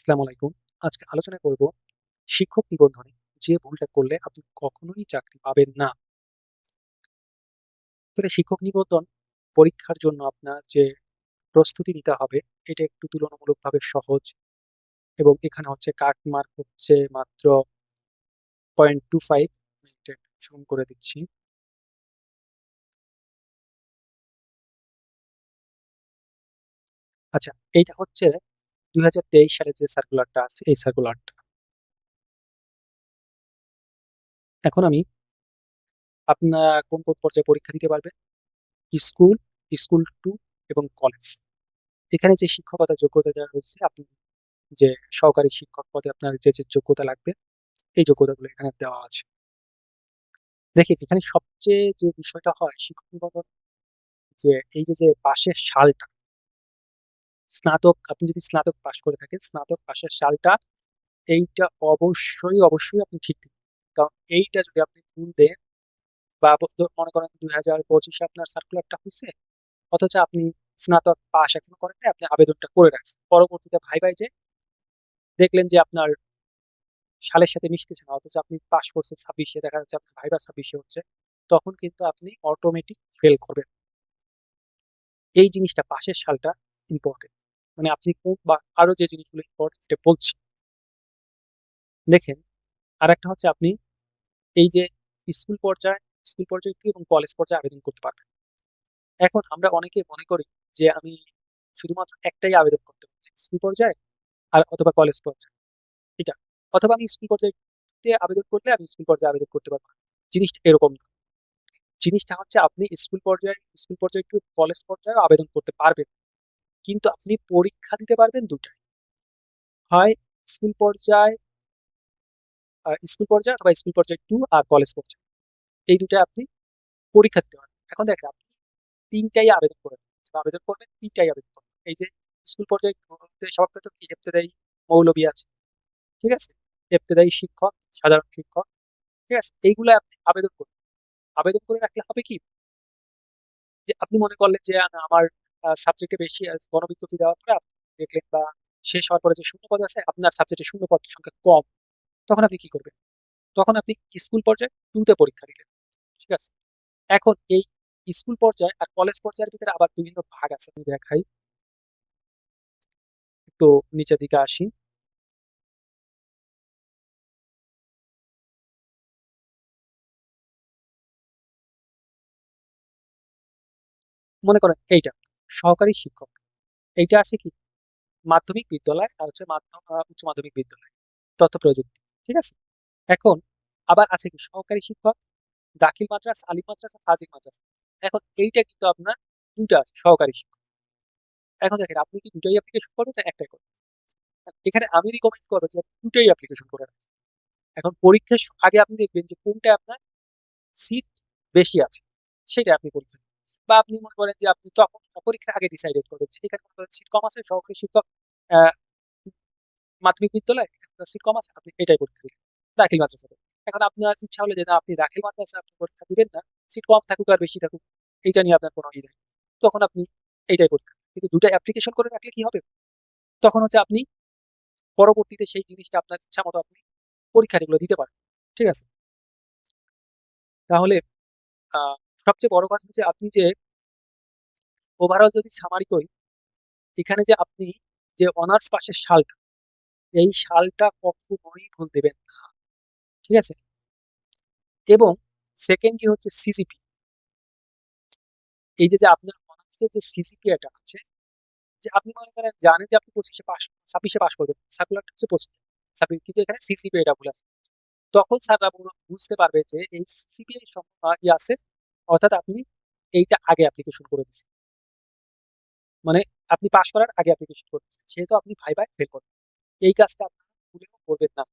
আসসালামু আলাইকুম। আজকে আলোচনা করব শিক্ষক নিবন্ধনে যে ভুলটা করলে আপনি কখনোই চাকরি পাবেন না। তবে শিক্ষক নিবন্ধন পরীক্ষার জন্য আপনার যে প্রস্তুতি নিতে হবে, এটা একটু তুলনামূলকভাবে সহজ। এবং এখানে হচ্ছে কাট মার্ক হচ্ছে মাত্র পয়েন্ট টু ফাইভ করে দিচ্ছি। আচ্ছা এইটা হচ্ছে দুই হাজার তেইশ সালে যে সার্কুলারটা আছে, এই সার্কুলারটা এখন আমি আপনারা কোন কোন পর্যায়ে পরীক্ষা দিতে পারবেন? স্কুল স্কুল টু এবং কলেজ এখানে যে শিক্ষকতা যোগ্যতা দেওয়া হয়েছে, আপনি যে সহকারী শিক্ষক পদে আপনার যে যে যোগ্যতা লাগবে, এই যোগ্যতাগুলো এখানে দেওয়া আছে। দেখি এখানে সবচেয়ে যে বিষয়টা হয়, শিক্ষক যে এই যে যে পাশের সালটা স্নাতক, আপনি যদি স্নাতক পাশ করে থাকেন, স্নাতক পাশের সালটা এইটা অবশ্যই অবশ্যই আপনি ঠিক দিন। কারণ এইটা যদি আপনি ভুল দেন বা মনে করেন দুই হাজার পঁচিশে আপনার সার্কুলারটা হয়েছে অথচ আপনি স্নাতক পাশ এখনও করেন আপনি আবেদনটা করে রাখছেন। পরবর্তীতে ভাই ভাই যে দেখলেন যে আপনার সালের সাথে মিশতেছে না, অথচ আপনি পাশ করছেন ছাব্বিশে, দেখা যাচ্ছে আপনার ভাইবা ছাব্বিশে হচ্ছে, তখন কিন্তু আপনি অটোমেটিক ফেল করবেন। এই জিনিসটা পাশের সালটা ইম্পর্টেন্ট মানে আপনি কোন বা আরও যে জিনিসগুলো ইম্পর্টেন্ট সেটা বলছি। দেখেন আর একটা হচ্ছে আপনি এই যে স্কুল পর্যায়ে স্কুল পর্যায়ে এবং কলেজ পর্যায়ে আবেদন করতে পারবেন। এখন আমরা অনেকে মনে করি যে আমি শুধুমাত্র একটাই আবেদন করতে পারছি স্কুল পর্যায়ে আর অথবা কলেজ পর্যায়ে। এটা, অথবা আমি স্কুল পর্যায়ে আবেদন করলে আমি স্কুল পর্যায়ে আবেদন করতে পারব। জিনিসটা এরকম না। জিনিসটা হচ্ছে আপনি স্কুল পর্যায়ে স্কুল পর্যায়ে একটু কলেজ পর্যায়ে আবেদন করতে পারবেন। কিন্তু আপনি পরীক্ষা দিতে পারবেন দুটাই হয় স্কুল পর্যায়ে স্কুল পর্যায়ে অথবা স্কুল পর্যায়ে টু আর কলেজ পর্যায়ে। এই দুটাই আপনি পরীক্ষা দিতে পারবেন। এখন দেখেন আপনি তিনটাই আবেদন করবেন। আবেদন করবেন, তিনটাই আবেদন করবেন। এই যে স্কুল পর্যায়ে সবার প্রথম কি? হেপ্তেদায়ী মৌলবী আছে। ঠিক আছে? হেপ্তেদায়ী শিক্ষক, সাধারণ শিক্ষক। ঠিক আছে? এইগুলো আপনি আবেদন করবেন। আবেদন করে রাখলে হবে কি? যে আপনি মনে করলেন যে আমার সাবজেক্টে বেশি গণবিজ্ঞপ্তি দেওয়ার পরে আপনি দেখলেন বা শেষ হওয়ার পরে যে শূন্য পদ আছে, আপনার সাবজেক্টে শূন্য পদ সংখ্যা কম। তখন আপনি কি করবেন? তখন আপনি স্কুল পর্যায়ে টুতে পরীক্ষা দিলেন। ঠিক আছে? এখন এই স্কুল পর্যায়ে আর কলেজ পর্যায়ের ভিতরে আবার বিভিন্ন ভাগ আছে। আমি দেখাই। একটু নিচের দিকে আসি। মনে করেন এইটা। সহকারী শিক্ষক। এইটা আছে কি? মাধ্যমিক বিদ্যালয় আর হচ্ছে মাধ্যম উচ্চ মাধ্যমিক বিদ্যালয়, তথ্য প্রযুক্তি, ঠিক আছে? এখন আবার আছে কি? সহকারী শিক্ষক, দাখিল মাদ্রাস, আলিম মাদ্রাসা ফাজিল মাদ্রাস। এখন এইটা কিন্তু আপনার দুইটা আছে, সহকারী শিক্ষক। এখন দেখেন, আপনি কি দুটাই অ্যাপ্লিকেশন করবেন না একটাই করবেন? এখানে আমি রিকমেন্ড করব যে দুটাই অ্যাপ্লিকেশন করে রাখেন। এখন পরীক্ষার আগে আপনি দেখবেন যে কোনটা আপনার সিট বেশি আছে, সেটা আপনি পরীক্ষা বা আপনি মনে করেন যে আপনি তখন পরীক্ষার আগে ডিসাইডেড করবেন যে এখানে মনে করেন সিট কম আছে, সহকারী শিক্ষক মাধ্যমিক বিদ্যালয়, এখানে সিট কম আছে, আপনি এটাই পরীক্ষা দিলেন দাখিল মাদ্রাসাতে এখন আপনার ইচ্ছা হলে যে না, আপনি দাখিল মাদ্রাসা, আপনি পরীক্ষা দিবেন না সিট কম থাকুক আর বেশি থাকুক, এইটা নিয়ে আপনার কোনো ই নেই। তখন আপনি এইটাই পরীক্ষা। কিন্তু দুটা অ্যাপ্লিকেশন করে রাখলে কি হবে? তখন হচ্ছে আপনি পরবর্তীতে সেই জিনিসটা আপনার ইচ্ছা মতো আপনি পরীক্ষা পরীক্ষাগুলো দিতে পারেন ঠিক আছে? তাহলে সবচেয়ে বড় কথা হচ্ছে আপনি যে ওভারঅল যদি সামারি করি, এখানে যে আপনি যে অনার্স পাশের সালটা এই সালটা কখনোই ভুল দেবেন না, ঠিক আছে? এবং সেকেন্ডলি হচ্ছে সিজিপি এই যে যে আপনার অনার্সের যে সিজিপি এটা আছে, যে আপনি মনে করেন জানেন যে আপনি পঁচিশে পাস ছাব্বিশে পাস করবেন সার্কুলারটা হচ্ছে পঁচিশে কিন্তু এখানে সিজিপি এটা ভুল আছে। তখন স্যাররা বুঝতে পারবে যে এই সিজিপি ই আছে? অর্থাৎ আপনি এইটা আগে অ্যাপ্লিকেশন করে দিচ্ছেন মানে আপনি পাস করার আগে অ্যাপ্লিকেশন করে দিচ্ছেন সেহেতু আপনি ভাই ভাই ফেল করবেন এই কাজটা ভুলেও করবেন না।